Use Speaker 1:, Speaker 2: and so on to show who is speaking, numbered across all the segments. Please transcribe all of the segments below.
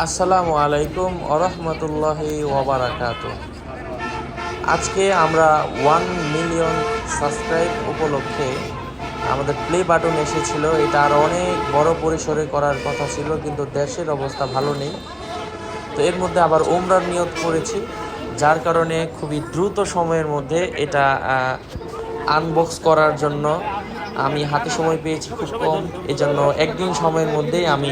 Speaker 1: আসসালামু আলাইকুম ওরহমতুল্লাহি ওবরাকাত আজকে আমরা ওয়ান মিলিয়ন সাবস্ক্রাইব উপলক্ষে আমাদের প্লে বাটন এসেছিল। এটা আর অনেক বড় পরিসরে করার কথা ছিল, কিন্তু দেশের অবস্থা ভালো নেই। তো এর মধ্যে আবার ওমরার নিয়ত করেছি, যার কারণে খুবই দ্রুত সময়ের মধ্যে এটা আনবক্স করার জন্য আমি হাতে সময় পেয়েছি খুব কম। এজন্য একদিন সময়ের মধ্যেই আমি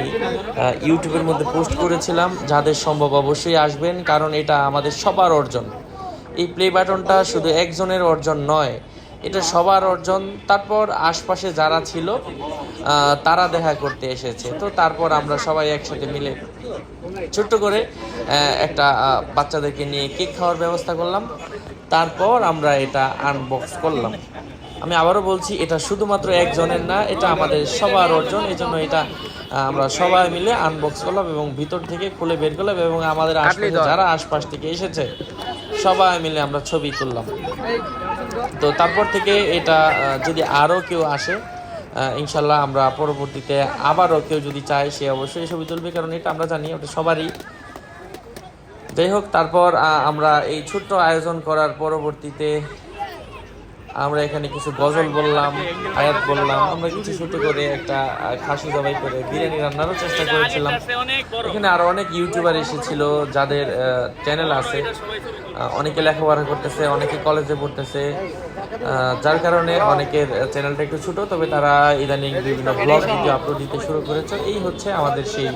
Speaker 1: ইউটিউবের মধ্যে পোস্ট করেছিলাম, যাদের সম্ভব অবশ্যই আসবেন, কারণ এটা আমাদের সবার অর্জন। এই প্লে বাটনটা শুধু একজনের অর্জন নয়, এটা সবার অর্জন। তারপর আশপাশে যারা ছিল তারা দেখা করতে এসেছে। তো তারপর আমরা সবাই একসাথে মিলে ছোট্ট করে একটা বাচ্চাদেরকে নিয়ে কেক খাওয়ার ব্যবস্থা করলাম। তারপর আমরা এটা আনবক্স করলাম। আমি আবারও বলছি এটা শুধুমাত্র একজনের না এটা আমাদের সবার অর্জন। এই জন্য এটা আমরা সবাই মিলে আনবক্স করলাম এবং ভিতর থেকে খুলে বের করলাম এবং আমাদের আশপাশে যারা আশপাশ থেকে এসেছে সবাই মিলে আমরা ছবি তুললাম। তো তারপর থেকে এটা যদি আরও কেউ আসে ইনশাল্লাহ আমরা পরবর্তীতে আবারও কেউ যদি চায় সে অবশ্যই ছবি তুলবে কারণ এটা আমরা জানি ওটা সবারই। যাই হোক তারপর আমরা এই ছোট্ট আয়োজন করার পরবর্তীতে আমরা এখানে কিছু গজল বললাম, আয়াত বললাম, আমরা কিছু ছোট করে একটা খাসি জবাই করে বিরিয়ানি রান্নারও চেষ্টা করেছিলাম। এখানে আরও অনেক ইউটিউবার এসেছিল যাদের চ্যানেল আছে। অনেকে লেখাপড়া করতেছে, অনেকে কলেজে পড়তেছে। যার কারণে অনেকের চ্যানেলটা একটু ছোট, তবে তারা ইদানিং বিভিন্ন ব্লগ ভিডিও আপলোড দিতে শুরু করেছে। এই হচ্ছে আমাদের সেই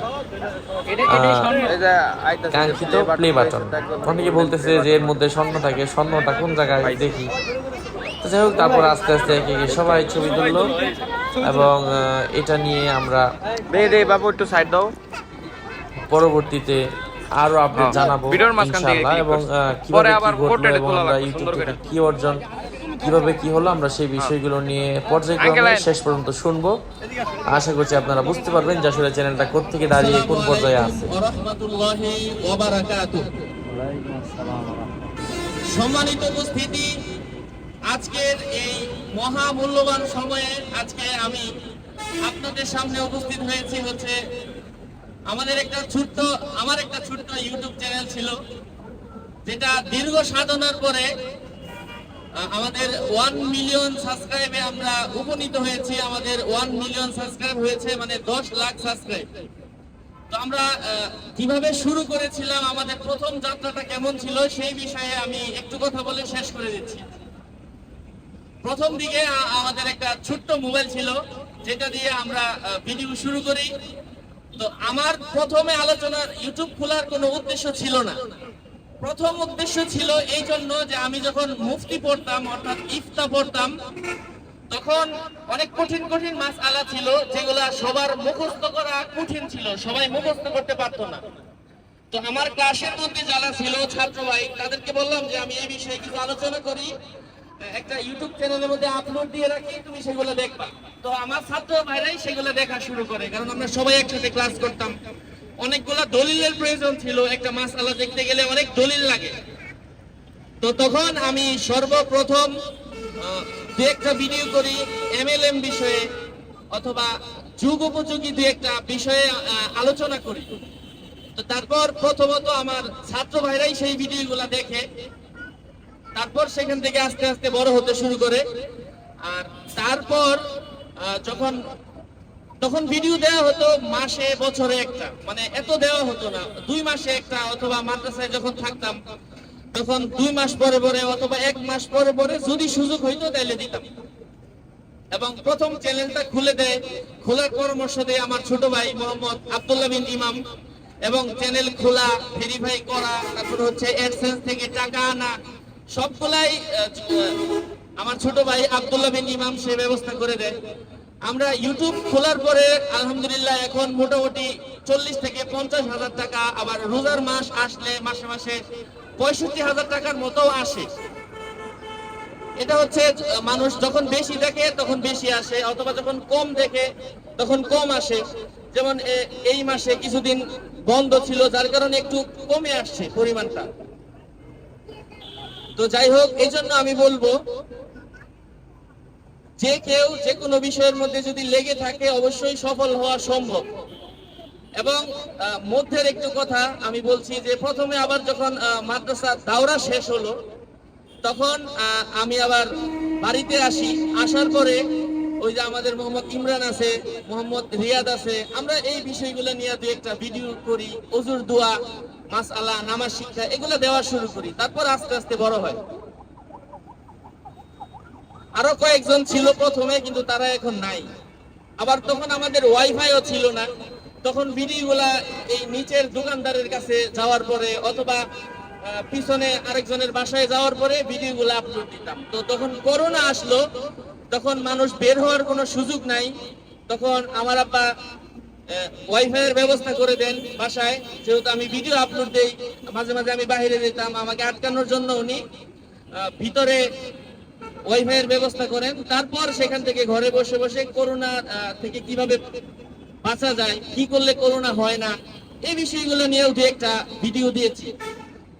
Speaker 1: কাঙ্ক্ষিত প্লে বাটন অনেকে বলতেছে যে এর মধ্যে স্বর্ণ থাকে, স্বর্ণটা কোন জায়গায় দেখি? তো যাই হোক তারপর আস্তে আস্তে একে একে সবাই ছবি তুললো এবং এটা নিয়ে আমরা
Speaker 2: বাবু একটু সাইড দাও।
Speaker 1: পরবর্তীতে আরও আপডেট
Speaker 2: হ্যাঁ,
Speaker 1: জানাব ইনশাআল্লাহ। এবং
Speaker 2: পরে আবার খোলা
Speaker 1: আমরা
Speaker 2: লাগবে, সুন্দর করে।
Speaker 1: কি অর্জন কীভাবে কি হলো আমরা সেই বিষয়গুলো নিয়ে পর্যায়ক্রমে শেষ পর্যন্ত শুনব। আশা করছি আপনারা বুঝতে পারবেন যে আসলে চ্যানেলটা কোত্থেকে দাঁড়িয়ে কোন পর্যায়ে আছে।
Speaker 3: সম্মানিত উপস্থিতি আজকের এই মহামূল্যবান সময়ে আজকে আমি আপনাদের সামনে উপস্থিত হয়েছি হচ্ছে আমাদের একটা ছোট্ট, আমার একটা ছোট্ট ইউটিউব চ্যানেল ছিল, যেটা দীর্ঘ সাধনার পরে আমাদের ওয়ান মিলিয়ন সাবস্ক্রাইবে আমরা উপনীত হয়েছি। আমাদের ওয়ান মিলিয়ন সাবস্ক্রাইব হয়েছে মানে দশ লাখ সাবস্ক্রাইব তো আমরা কীভাবে শুরু করেছিলাম, আমাদের প্রথম যাত্রাটা কেমন ছিল, সেই বিষয়ে আমি একটু কথা বলে শেষ করে দিচ্ছি। প্রথম দিকে আমাদের একটা ছোট্ট মোবাইল ছিল, যেটা দিয়ে আমরা ভিডিও শুরু করি। তো আমার প্রথমে আলোচনার ইউটিউব খোলার কোনো উদ্দেশ্য ছিল না। প্রথম উদ্দেশ্য ছিল এই জন্য যে আমি যখন মুফতি পড়তাম, অর্থাৎ ইফতা পড়তাম, তখন অনেক কঠিন কঠিন মাছ আলা ছিল, যেগুলা সবার মুখস্থ করা কঠিন ছিল, সবাই মুখস্থ করতে পারতো না। তো আমার ক্লাসের মধ্যে যারা ছিল ছাত্র ভাই তাদেরকে বললাম যে আমি এই বিষয়ে কিছু আলোচনা করি। একটা ইউটিউব চ্যানেলের মধ্যে আপলোড দিয়ে রাখি, তুমি সেগুলো দেখবা। তো আমার ছাত্র ভাইরাই সেগুলো দেখা শুরু করে, কারণ আমরা সবাই একসাথে ক্লাস করতাম। অনেকগুলা দলিলের প্রয়োজন ছিল, একটা মাস আলা দেখতে গেলে অনেক দলিল লাগে। তো তখন আমি সর্বপ্রথম দু একটা ভিডিও করি এমএলএম বিষয়ে, অথবা যুগ উপযোগী দু একটা বিষয়ে আলোচনা করি। তো তারপর প্রথমত আমার ছাত্র ভাইরাই সেই ভিডিওগুলো দেখে। তারপর সেখান থেকে আস্তে আস্তে বড় হতে শুরু করে। আর তারপর যখন, তখন ভিডিও দেওয়া হতো মাসে, বছরে একটা। মানে এত দেওয়া হতো না। দুই মাসে একটা অথবা মাদ্রাসায় যখন থাকতাম, তখন দুই মাস পরে পরে অথবা এক মাস পরে পরে যদি সুযোগ হইতো তাহলে দিতাম। এবং প্রথম চ্যানেলটা খুলে দেয়। খোলার পরামর্শ দেয় আমার ছোট ভাই মোহাম্মদ আব্দুল্লাহ বিন ইমাম। এবং চ্যানেল খোলা ভেরিফাই করা, তারপর হচ্ছে অ্যাডসেন্স থেকে টাকা আনা সবগুলাই আমার ছোট ভাই আব্দুল্লাহ বিন ইমাম সে ব্যবস্থা করে দেয়। আমরা ইউটিউব খোলার পরে, আলহামদুলিল্লাহ, এখন মোটামুটি চল্লিশ থেকে পঞ্চাশ হাজার টাকা, আবার রোজার মাস আসলে মাসে মাসে পঁয়ষট্টি হাজার টাকার মতো আসে। এটা হচ্ছে মানুষ যখন বেশি দেখে, তখন বেশি আসে, অথবা যখন কম দেখে, তখন কম আসে। যেমন এই মাসে কিছুদিন বন্ধ ছিল, যার কারণে একটু কমে আসছে পরিমাণটা। তো যাই হোক এই জন্য আমি বলব, যে কেউ যে কোনো বিষয়ের মধ্যে যদি লেগে থাকে, অবশ্যই সফল হওয়া সম্ভব। এবং মধ্যের একটু কথা আমি বলছি যে, প্রথমে আবার যখন মাদ্রাসা দাওরা শেষ হলো, তখন আমি আবার বাড়িতে আসি। আসার পরে ওই যে আমাদের মোহাম্মদ ইমরান আছে, মোহাম্মদ রিয়াদ আছে, আমরা এই বিষয়গুলো নিয়ে দু একটা ভিডিও করি, অজুর দোয়া মাস আল্লাহ নামাজ, শিক্ষা, এগুলো দেওয়া শুরু করি। তারপর আস্তে আস্তে বড় হয়। আরও কয়েকজন ছিল প্রথমে, কিন্তু তারা এখন নাই। আবার তখন আমাদের ওয়াইফাইও ছিল না। তখন এই নিচের দোকানদারের কাছে যাওয়ার পরে, অথবা পিছনে আরেকজনের বাসায় যাওয়ার পরে আপলোড দিতাম। তো তখন করোনা আসলো, তখন মানুষ বের হওয়ার কোনো সুযোগ নাই। তখন আমার আব্বা ওয়াইফাই এর ব্যবস্থা করে দেন বাসায়। যেহেতু আমি ভিডিও আপলোড দেই, মাঝে মাঝে আমি বাইরে যেতাম, আমাকে আটকানোর জন্য উনি ভিতরে ওয়াইফাই এর ব্যবস্থা করেন। তারপর সেখান থেকে ঘরে বসে বসে করোনা থেকে কীভাবে বাঁচা যায়, কি করলে করোনা হয় না এই বিষয়গুলো নিয়েও দু একটা ভিডিও দিয়েছি।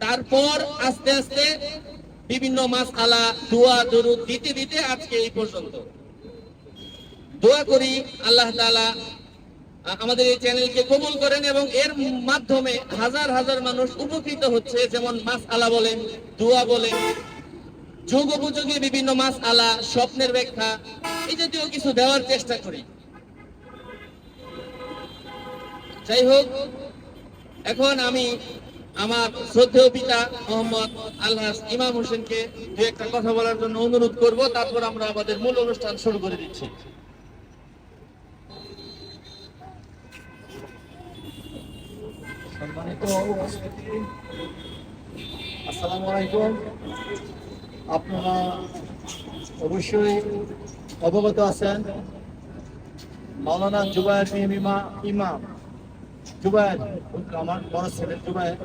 Speaker 3: তারপর আস্তে আস্তে বিভিন্ন মাস আলা, দোয়া, দরুদ দিতে দিতে আজকে এই পর্যন্ত। দোয়া করি আল্লাহ তাআলা আ- আমাদের এই চ্যানেলকে কবুল করেন এবং এর মাধ্যমে হাজার হাজার মানুষ উপকৃত হচ্ছে, যেমন মাস আলা বলেন দোয়া বলেন, যোগ উপযোগী বিভিন্ন মাস আলা স্বপ্নের ব্যাখ্যা, এই জাতীয় কিছু দেওয়ার চেষ্টা করি। যাই হোক, এখন আমি আমার শ্রদ্ধেয় পিতা মোহাম্মদ আলহাস ইমাম হোসেনকে দু একটা কথা বলার জন্য অনুরোধ করব, তারপর আমরা আমাদের মূল অনুষ্ঠান শুরু করে দিচ্ছি।
Speaker 4: আসসালামু আলাইকুম। আপনারা অবশ্যই অবগত আছেন। মাওলানা জুবায়ের ইমা ইমাম জুবায়ের, আমার বড় ছেলে জুবায়ের,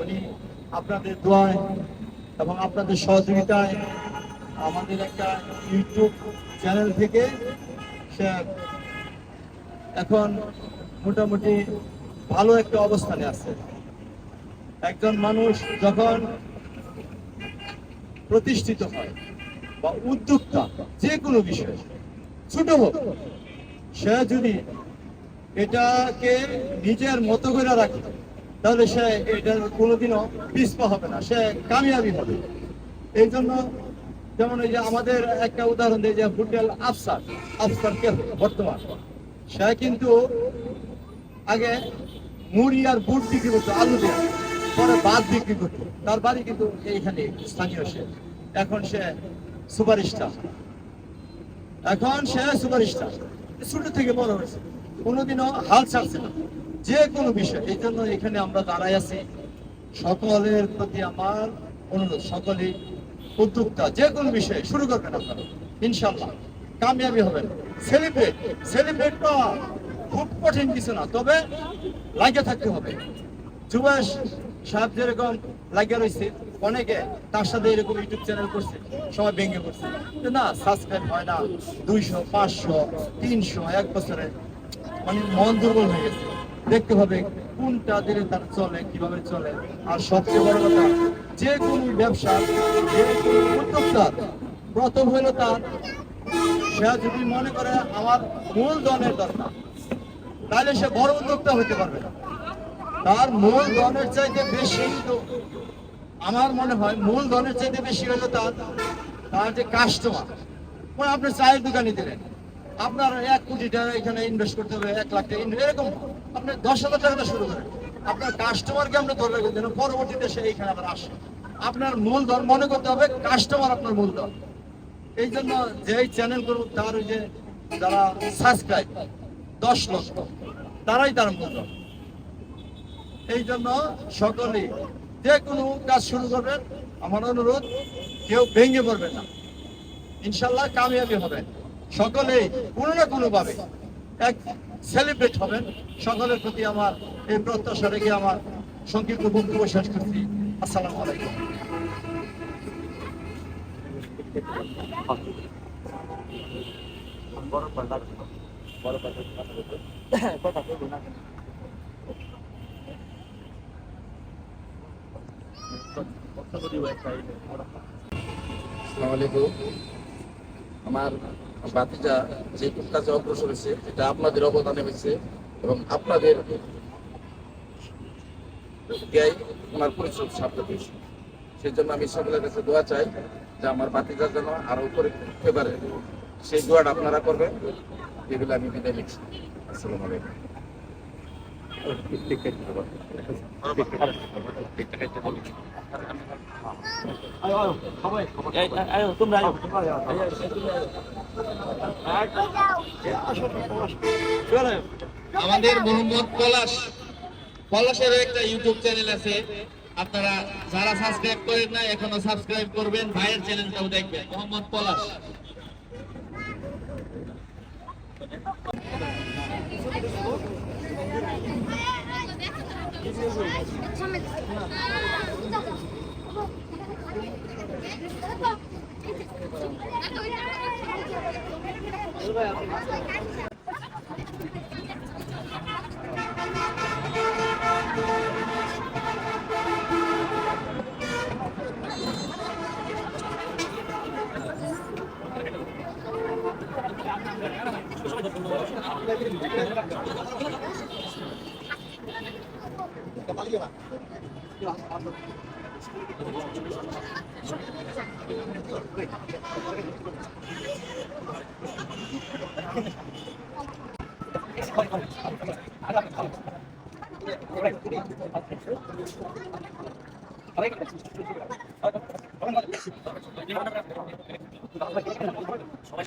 Speaker 4: উনি আপনাদের দোয়ায় এবং আপনাদের সহযোগিতায় আমাদের একটা ইউটিউব চ্যানেল থেকে সে এখন মোটামুটি ভালো একটা অবস্থানে আছে। একজন মানুষ যখন প্রতিষ্ঠিত হয় বা উদ্যোক্তা যে কোনো বিষয়ে, ছোট হোক, সে যদি এটাকে নিজের মতো করে রাখে, তাহলে সে এটার কোনোদিনও পিছপা হবে না, সে কামিয়াবি হবে। এই জন্য যেমন এই যে আমাদের একটা উদাহরণ দিই যে হোটেল আফসার আফসার কে বর্তমান। সে কিন্তু আগে মুড়ি আর বুট বিক্রি করতো, আলু দিয়ে। পরে ভাত বিক্রি করতো। তার বাড়ি কিন্তু এইখানে স্থানীয় সে। এখন সে সুপারস্টার। এখন সে সুপারস্টার। ছোট থেকে বড় হয়েছে। কোনোদিনও হাল ছাড়ছে না। যে কোনো বিষয়, এই জন্য এখানে আমরা দাঁড়াই আছি। সকলের প্রতি আমার অনুরোধ, সকলেই উদ্যোক্তা, যে কোনো বিষয়ে শুরু করবেন আপনারা। ইনশাল্লাহ কামিয়াবি হবেন। সেলিব্রেট সেলিব্রেট পাওয়া খুব কঠিন কিছু না, তবে লাগে থাকতে হবে। যুবাস সাহেব যেরকম লাগিয়ে রয়েছে, অনেকে তার সাথে এরকম ইউটিউব চ্যানেল করছে, সবাই ভেঙে করছে। না সাবস্ক্রাইব হয় না, দুইশো, পাঁচশো, তিনশো, এক বছরে মানে মন দুর্বল হয়ে গেছে। দেখতে হবে কোনটা দিলে তার চলে, কীভাবে চলে। আর সবচেয়ে বড় কথা, যে কোনো ব্যবসা, যে কোনো উদ্যোক্তার প্রথম হলো তার। সে যদি মনে করে, আমার মূলধনের দরকার। তাহলে সে বড় উদ্যোক্তা হতে পারবে তার মূল ধনের চাইতে বেশি আমার মনে হয় মূল ধনের চাইতে বেশি হলো তার তার যে কাস্টমার মানে আপনি চায়ের দোকানে দিলেন। আপনার এক কোটি টাকা এখানে ইনভেস্ট করতে হবে, এক লাখ টাকা এরকম আপনি দশ হাজার টাকাটা শুরু করেন। আপনার কাস্টমারকে আপনি ধরে রাখবেন যেন পরবর্তীতে সে এইখানে আবার আসে। আপনার মূল ধর মনে করতে হবে কাস্টমার আপনার মূল ধর এই জন্য যেই চ্যানেল করব তার ওই যে যারা সাবস্ক্রাইব দশ লক্ষ। তারাই তার মূল ধর এই জন্য সকলেই যে কোনো কাজ শুরু করবেন, আমার অনুরোধ, কেউ ভেঙে পড়বেন না। ইনশাল্লাহ কামিয়াবি হবেন সকলেই কোনো না কোনো ভাবে এক সেলিব্রেট হবেন। সকলের প্রতি আমার এই প্রত্যাশা রেখে আমার সংক্ষিপ্ত বক্তব্য শেষ করছি। আসসালামু আলাইকুম।
Speaker 5: আমার ভাতিজা যে কাজে অগ্রসর হয়েছে, এটা আপনাদের অবদানে হয়েছে এবং আপনাদের জ্ঞাই ওনার পরিচয় সামনে পেয়েছি সেই জন্য আমি সকলের কাছে দোয়া চাই যে আমার বাতিজার যেন আরও উপরে উঠতে পারে সেই দোয়াটা আপনারা করবেন। এগুলো আমি বিদায় নিচ্ছি। আসসালামু আলাইকুম।
Speaker 3: আমাদের মোহাম্মদ পলাশ। পলাশেরও একটা ইউটিউব চ্যানেল আছে। আপনারা যারা সাবস্ক্রাইব করেন না এখনও সাবস্ক্রাইব করবেন। ভাইয়ের চ্যানেলটাও দেখবেন। মোহাম্মদ পলাশ।
Speaker 2: আপনাকে সবাই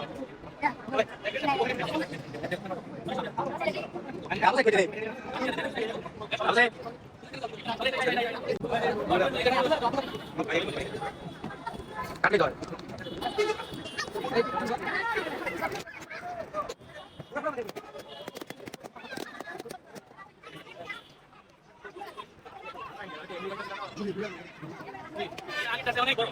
Speaker 2: অনেক বড়।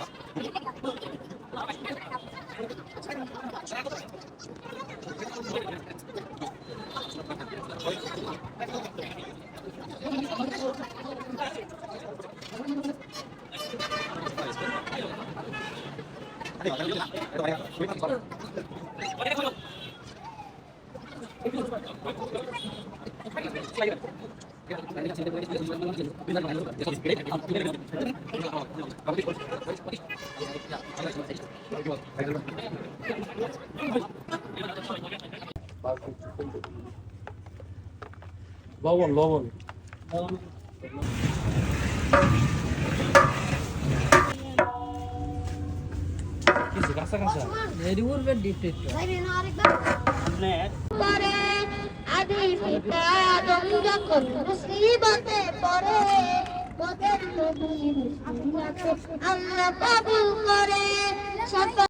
Speaker 2: লাইন
Speaker 6: পরে আদি পিতা আদম যখন মুসিবতে পড়ে মোদের নবীর আল্লাহ কবুল করে সফল